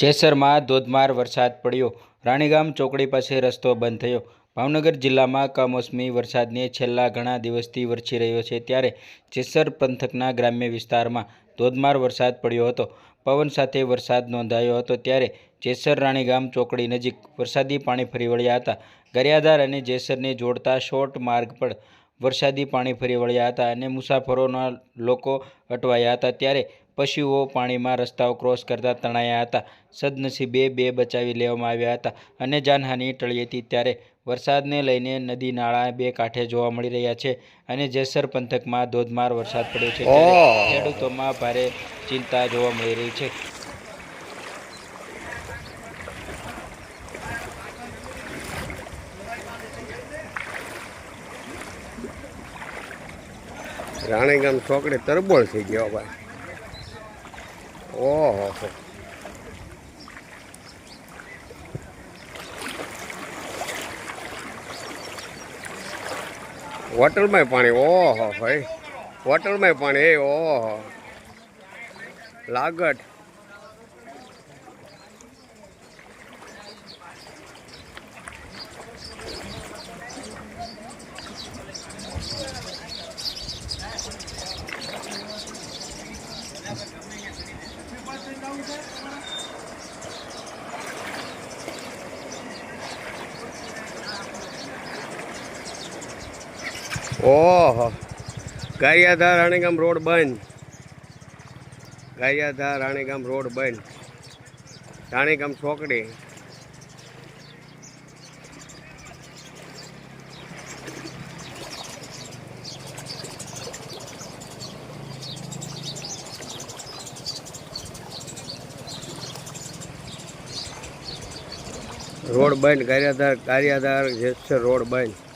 જેસરમાં ધોધમાર વરસાદ પડ્યો. રાણીગામ ચોકડી પાસે રસ્તો બંધ થયો. ભાવનગર જિલ્લામાં કમોસમી વરસાદને છેલ્લા ઘણા દિવસથી વરસી રહ્યો છે ત્યારે જેસર પંથકના ગ્રામ્ય વિસ્તારમાં ધોધમાર વરસાદ પડ્યો હતો. પવન સાથે વરસાદ નોંધાયો હતો ત્યારે જેસર રાણીગામ ચોકડી નજીક વરસાદી પાણી ફરી વળ્યા હતા. ગરિયાધાર અને જેસરને જોડતા શોર્ટ માર્ગ પર વરસાદી પાણી ફરી વળ્યા હતા અને મુસાફરોના લોકો અટવાયા હતા ત્યારે પશુઓ પાણીમાં રસ્તાઓ ક્રોસ કરતા તણાયા હતા. સદનસીબે બે બચાવી લેવામાં આવ્યા હતા અને જાનહાનિ ટળી હતી ત્યારે વરસાદને લઈને નદી નાળા બે કાંઠે જોવા મળી રહ્યા છે અને જેસર પંથકમાં ધોધમાર વરસાદ પડ્યો છે ખેડૂતોમાં ભારે ચિંતા જોવા મળી રહી છે. રાણીગામ છોકરી તરબોળ થઈ ગયો ભાઈ. ઓહો. હોટલમાં પાણી ઓહો ભાઈ હોટલમાં પાણી એ ઓહો લાગટ. ઓહો. ગારિયાધાર રાણીગામ રોડ બંધ. ગારિયાધાર રાણીગામ રોડ બંધ. રાણીગામ ચોકડી. રોડ બંધ ગારિયાધાર જે છે રોડ બંધ.